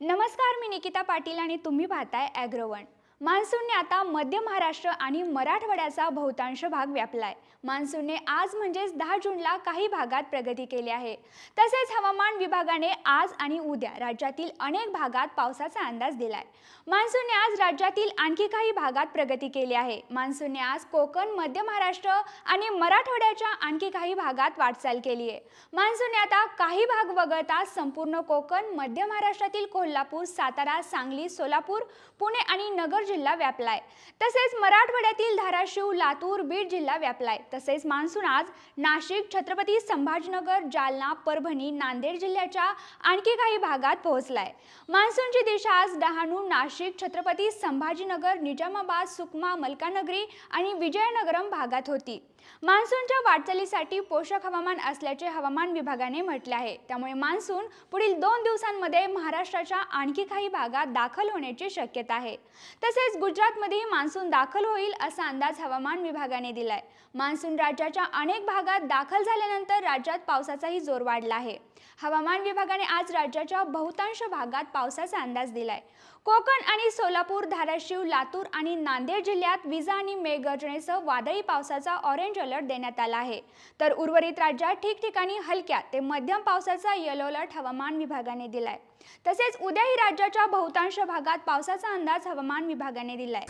नमस्कार मी निकिता पाटील आणि तुम्ही पाहताय ॲग्रोवन मान्सूनने आता मध्य महाराष्ट्र आणि मराठवाड्याचा बहुतांश भाग व्यापलाय. मान्सूनने आज म्हणजेच दहा जूनला काही भागात प्रगती केली आहे. तसेच हवामान विभागाने आज आणि उद्या राज्यातील अनेक भागात पावसाचा अंदाज दिलाय. मान्सूनने आज राज्यातील आणखी काही भागात प्रगती केली आहे. मान्सूनने आज कोकण मध्य महाराष्ट्र आणि मराठवाड्याच्या आणखी काही भागात वाटचाल केली आहे. मान्सूनने आता काही भाग वगळता संपूर्ण कोकण मध्य महाराष्ट्रातील कोल्हापूर सातारा सांगली सोलापूर पुणे आणि नगर जिल्हा व्यापलाय. तसेच मराठवाड्यातील धाराशिव लातूर बीड जिल्हा व्यापलाय. तसेच मान्सून आज नाशिक छत्रपती संभाजीनगर जालना परभणी नांदेड जिल्ह्याच्या आणखी काही भागात पोहोचलाय. मान्सूनची दिशा आज डहाणू नाशिक छत्रपती संभाजीनगर निजामाबाद सुकमा मलकानगरी आणि विजयनगरम भागात होती. मान्सूनच्या वाटचालीसाठी पोषक हवामान असल्याचे हवामान विभागाने म्हटले आहे. त्यामुळे मान्सून पुढील दोन दिवसांमध्ये महाराष्ट्राच्या आणखी काही भागात दाखल होण्याची शक्यता आहे. तसेच तसेच गुजरातमध्येही मान्सून दाखल होईल असा अंदाज हवामान विभागाने दिलाय. मान्सून राज्याच्या अनेक भागात दाखल झाल्यानंतर राज्यात पावसाचाही जोर वाढला आहे. हवामान विभागाने आज राज्याच्या बहुतांश भागात पावसाचा अंदाज दिलाय. कोकण आणि सोलापूर धाराशिव लातूर आणि नांदेड जिल्ह्यात विजा आणि मेघगर्जनेसह वादळी पावसाचा ऑरेंज अलर्ट देण्यात आला आहे. तर उर्वरित राज्यात ठिकठिकाणी हलक्या ते मध्यम पावसाचा येलो अलर्ट हवामान विभागाने दिलाय. तसेच उद्याही राज्याच्या बहुतांश भागात पावसाचा अंदाज हवामान विभागाने दिलाय.